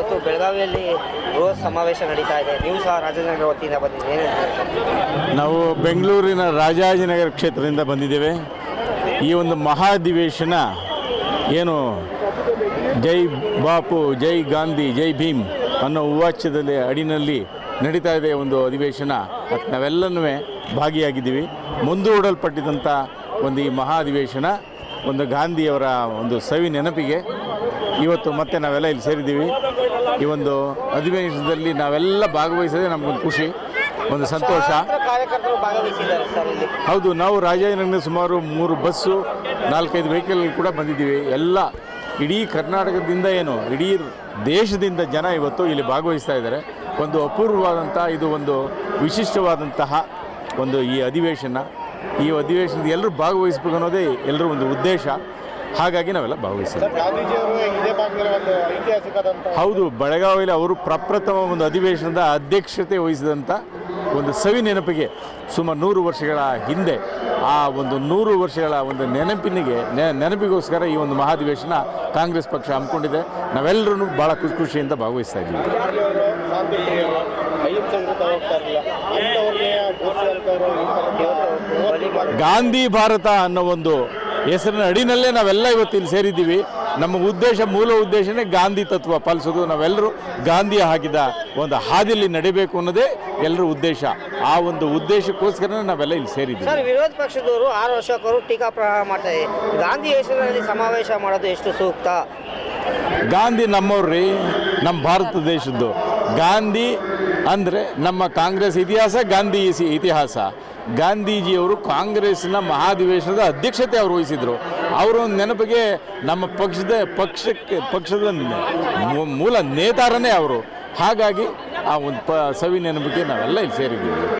ಇವತ್ತು ಬೆಳಗಾವಿಯಲ್ಲಿ ಬೃಹತ್ ಸಮಾವೇಶ ನಡೀತಾ ಇದೆ. ನೀವು ಸಹ ರಾಜಾಜಿನಗರ ವತಿಯಿಂದ ಬಂದಿದ್ದೀರಿ. ನಾವು ಬೆಂಗಳೂರಿನ ರಾಜಾಜಿನಗರ ಕ್ಷೇತ್ರದಿಂದ ಬಂದಿದ್ದೇವೆ. ಈ ಒಂದು ಮಹಾಧಿವೇಶನ ಏನು ಜೈ ಬಾಪು, ಜೈ ಗಾಂಧಿ, ಜೈ ಭೀಮ್ ಅನ್ನೋ ಉವಾಚ್ಯದಲ್ಲಿ ಅಡಿನಲ್ಲಿ ನಡೀತಾ ಇದೆ ಒಂದು ಅಧಿವೇಶನ. ಮತ್ತು ನಾವೆಲ್ಲನೂ ಭಾಗಿಯಾಗಿದ್ದೀವಿ. ಮುಂದೂಡಲ್ಪಟ್ಟಿದಂಥ ಒಂದು ಈ ಮಹಾಧಿವೇಶನ ಒಂದು ಗಾಂಧಿಯವರ ಒಂದು ಸವಿ ನೆನಪಿಗೆ ಇವತ್ತು ಮತ್ತೆ ನಾವೆಲ್ಲ ಇಲ್ಲಿ ಸೇರಿದ್ದೀವಿ. ಈ ಒಂದು ಅಧಿವೇಶನದಲ್ಲಿ ನಾವೆಲ್ಲ ಭಾಗವಹಿಸೋದೇ ನಮಗೊಂದು ಖುಷಿ, ಒಂದು ಸಂತೋಷ. ಹೌದು, ನಾವು ರಾಜಾಜಿನಗರ ಸುಮಾರು ಮೂರು ಬಸ್ಸು, ನಾಲ್ಕೈದು ವೆಹಿಕಲ್ ಕೂಡ ಬಂದಿದ್ದೀವಿ. ಎಲ್ಲ ಇಡೀ ಕರ್ನಾಟಕದಿಂದ ಏನು, ಇಡೀ ದೇಶದಿಂದ ಜನ ಇವತ್ತು ಇಲ್ಲಿ ಭಾಗವಹಿಸ್ತಾ ಇದ್ದಾರೆ. ಒಂದು ಅಪೂರ್ವವಾದಂಥ, ಇದು ಒಂದು ವಿಶಿಷ್ಟವಾದಂತಹ ಒಂದು ಈ ಅಧಿವೇಶನ. ಈ ಅಧಿವೇಶನದ ಎಲ್ಲರೂ ಭಾಗವಹಿಸ್ಬೇಕು ಅನ್ನೋದೇ ಎಲ್ಲರೂ ಒಂದು ಉದ್ದೇಶ. ಹಾಗಾಗಿ ನಾವೆಲ್ಲ ಭಾಗವಹಿಸಿದ್ದೀವಿ ಹೌದು ಬೆಳಗಾವಿಯಲ್ಲಿ ಅವರು ಪ್ರಪ್ರಥಮ ಒಂದು ಅಧಿವೇಶನದ ಅಧ್ಯಕ್ಷತೆ ವಹಿಸಿದಂಥ ಒಂದು ಸವಿ ನೆನಪಿಗೆ ಸುಮಾರು ನೂರು ವರ್ಷಗಳ ಹಿಂದೆ ಆ ಒಂದು ನೂರು ವರ್ಷಗಳ ಒಂದು ನೆನಪಿನಿಗೆ ನೆನಪಿಗೋಸ್ಕರ ಈ ಒಂದು ಮಹಾಧಿವೇಶನ ಕಾಂಗ್ರೆಸ್ ಪಕ್ಷ ಹಮ್ಮಿಕೊಂಡಿದೆ. ನಾವೆಲ್ಲರೂ ಭಾಳ ಖುಷಿ ಖುಷಿಯಿಂದ ಭಾಗವಹಿಸ್ತಾ ಇದ್ದೀವಿ. ಗಾಂಧಿ ಭಾರತ ಅನ್ನೋ ಒಂದು ಹೆಸರಿನ ಅಡಿನಲ್ಲೇ ನಾವೆಲ್ಲ ಇವತ್ತು ಇಲ್ಲಿ ಸೇರಿದ್ದೀವಿ. ನಮ್ಮ ಉದ್ದೇಶ ಮೂಲ ಉದ್ದೇಶನೇ ಗಾಂಧಿ ತತ್ವ ಪಾಲಿಸೋದು. ನಾವೆಲ್ಲರೂ ಗಾಂಧಿ ಹಾಕಿದ ಒಂದು ಹಾದಿಯಲ್ಲಿ ನಡಿಬೇಕು ಅನ್ನೋದೇ ಎಲ್ಲರ ಉದ್ದೇಶ. ಆ ಒಂದು ಉದ್ದೇಶಕ್ಕೋಸ್ಕರ ನಾವೆಲ್ಲ ಇಲ್ಲಿ ಸೇರಿದ್ದೀವಿ. ಸರ್ ವಿರೋಧ ಪಕ್ಷದವರು ಆರು ವರ್ಷಕ್ಕವರು ಟೀಕಾ ಪ್ರಹಾರ ಮಾಡ್ತಾ ಇದೆ. ಗಾಂಧಿ ಹೆಸರಿನಲ್ಲಿ ಸಮಾವೇಶ ಮಾಡೋದು ಎಷ್ಟು ಸೂಕ್ತ? ಗಾಂಧಿ ನಮ್ಮವ್ರಿ ನಮ್ಮ ಭಾರತ ದೇಶದ್ದು. ಗಾಂಧಿ ಅಂದರೆ ನಮ್ಮ ಕಾಂಗ್ರೆಸ್ ಇತಿಹಾಸ, ಗಾಂಧಿ ಇತಿಹಾಸ. ಗಾಂಧೀಜಿಯವರು ಕಾಂಗ್ರೆಸ್ನ ಮಹಾಧಿವೇಶನದ ಅಧ್ಯಕ್ಷತೆ ಅವರು ವಹಿಸಿದರು. ಅವರ ನೆನಪಿಗೆ ನಮ್ಮ ಪಕ್ಷದ, ಪಕ್ಷಕ್ಕೆ, ಪಕ್ಷದ ಮೂಲ ನೇತಾರನೇ ಅವರು. ಹಾಗಾಗಿ ಆ ಒಂದು ಪ, ಸವಿ ನೆನಪಿಗೆ ನಾವೆಲ್ಲ ಇಲ್ಲಿ ಸೇರಿದ್ದೀವಿ.